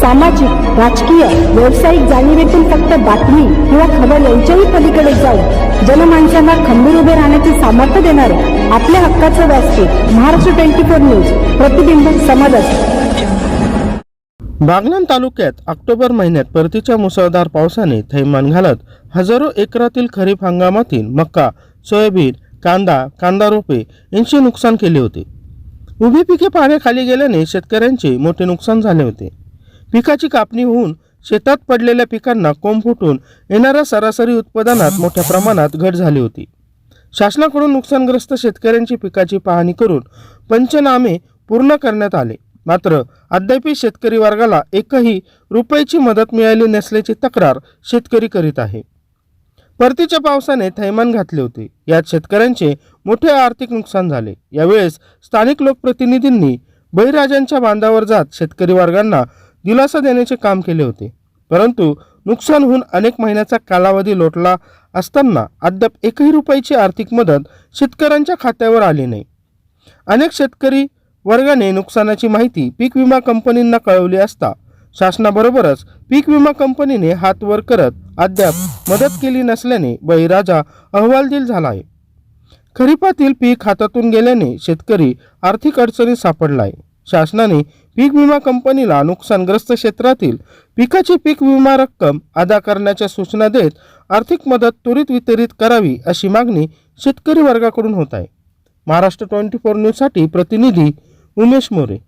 सामाजिक राजकीय व्यावसायिक जाणीवेतून फक्त बातमी किंवा खबर यांच्याही पलीकडे जाऊन जनमानसांना खंबीर उभे राहण्याचे सामर्थ्य देणारे आपल्या हक्काचं व्यासपीठ महाराष्ट्र ट्वेंटी फोर न्यूज प्रतिबिंब समाजात बागलाण तालुक्यात ऑक्टोबर महिन्यात परतीच्या मुसळधार पावसाने थैमान घालत हजारो एकरातील खरीप हंगामातील मका सोयाबीन कांदा कांदा रोपे यांचे नुकसान केले होते. उभी पिके पाण्याखाली गेल्याने शेतकऱ्यांचे मोठे नुकसान झाले होते. पिकाची कापणी होऊन शेतात पडलेल्या पिकांना कोंब फुटून येणाऱ्या सरासरी उत्पादनात मोठ्या प्रमाणात घट झाली होती. शासनाकडून नुकसानग्रस्त शेतकऱ्यांची पिकाची पाहणी करून पंचनामे पूर्ण करण्यात आले. मात्र अद्याप शेतकरी वर्गाला एकही रुपयाची मदत मिळाली नसल्याची तक्रार शेतकरी करीत आहे. परतीच्या पावसाने थैमान घातले होते. यात शेतकऱ्यांचे मोठे आर्थिक नुकसान झाले. यावेळेस स्थानिक लोकप्रतिनिधींनी बळीराजांच्या बांधावर जात शेतकरी वर्गांना दिलासा देण्याचे काम केले होते. परंतु नुकसान होऊन अनेक महिन्याचा कालावधी लोटला असताना अद्याप एकही रुपयाची आर्थिक मदत शेतकऱ्यांच्या खात्यावर आली नाही. अनेक शेतकरी वर्गाने नुकसानाची माहिती पीक विमा कंपनींना कळवली असता शासनाबरोबरच पीक विमा कंपनीने हात वर करत अद्याप मदत केली नसल्याने बळीराजा अहवालदिल झाला आहे. खरीपातील पीक हातातून गेल्याने शेतकरी आर्थिक अडचणीत सापडला आहे. शासनाने पीक विमा कंपनीला नुकसानग्रस्त क्षेत्रातील पिकाची पीक विमा रक्कम अदा करण्याच्या सूचना देत आर्थिक मदत त्वरित वितरित करावी अशी मागणी शेतकरी वर्गाकडून होत आहे. महाराष्ट्र ट्वेंटी फोर न्यूजसाठी प्रतिनिधी उमेश मोरे.